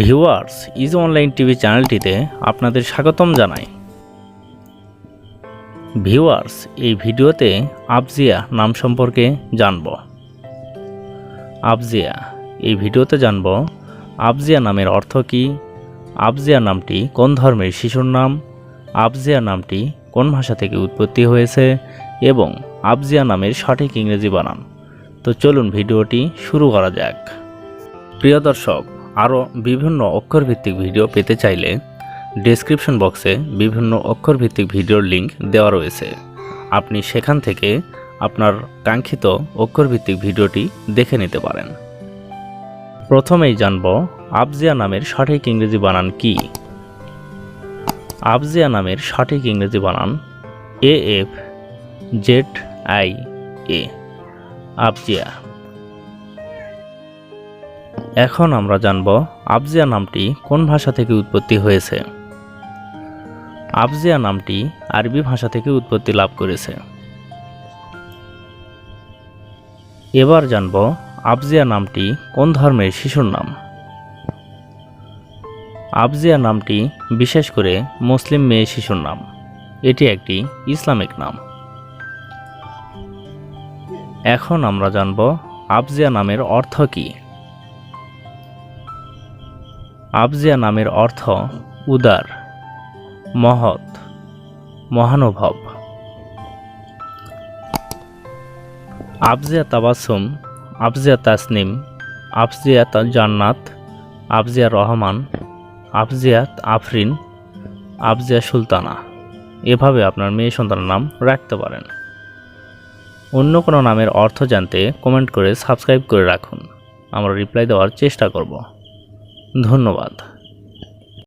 Viewers, is online TV চ্যানেলটিতে আপনাদের স্বাগতম জানাই। ভিউয়ার্স, এই ভিডিওতে আবজিয়া নাম সম্পর্কে জানব। আবজিয়া এই ভিডিওতে জানব আবজিয়া নামের অর্থ কী? আবজিয়া নামটি কোন ধর্মের শিশুর নাম? আবজিয়া নামটি কোন ভাষা থেকে উৎপত্তি হয়েছে? এবং আবজিয়া নামের সঠিক ইংরেজি বানান। তো চলুন ভিডিওটি শুরু করা যাক। প্রিয় দর্শক আরও বিভিন্ন অক্ষরভিত্তিক ভিডিও পেতে চাইলে ডেসক্রিপশন বক্সে বিভিন্ন অক্ষরভিত্তিক ভিডিওর লিঙ্ক দেওয়া রয়েছে। আপনি সেখান থেকে আপনার কাঙ্ক্ষিত অক্ষরভিত্তিক ভিডিওটি দেখে নিতে পারেন। প্রথমেই জানব আবজিয়া নামের সঠিক ইংরেজি বানান কি? আবজিয়া নামের সঠিক ইংরেজি বানান A F Z I A Abziya এখন আমরা জানব আবজিয়া নামটি কোন ভাষা থেকে উৎপত্তি হয়েছে। আবজিয়া নামটি আরবি ভাষা থেকে উৎপত্তি লাভ করেছে। এবার জানব আবজিয়া নামটি কোন ধর্মের শিশুর নাম। আবজিয়া নামটি বিশেষ করে মুসলিম মেয়ে শিশুর নাম। এটি একটি ইসলামিক নাম। এখন আমরা জানব আবজিয়া নামের অর্থ কী। আবজিয়া নামের অর্থ উদার, মহৎ, মহানুভব। আবজিয়া তাবাসুম আবজিয়া তাসনিম, আবজিয়া তা- জান্নাত আফজিয়া রহমান আবজিয়াত আফরিন আফজিয়া সুলতানা। এভাবে আপনার মেয়ে সন্তানের নাম রাখতে পারেন। অন্য কোনো নামের অর্থ জানতে কমেন্ট করে সাবস্ক্রাইব করে রাখুন। আমরা রিপ্লাই দেওয়ার চেষ্টা করব। ধন্যবাদ।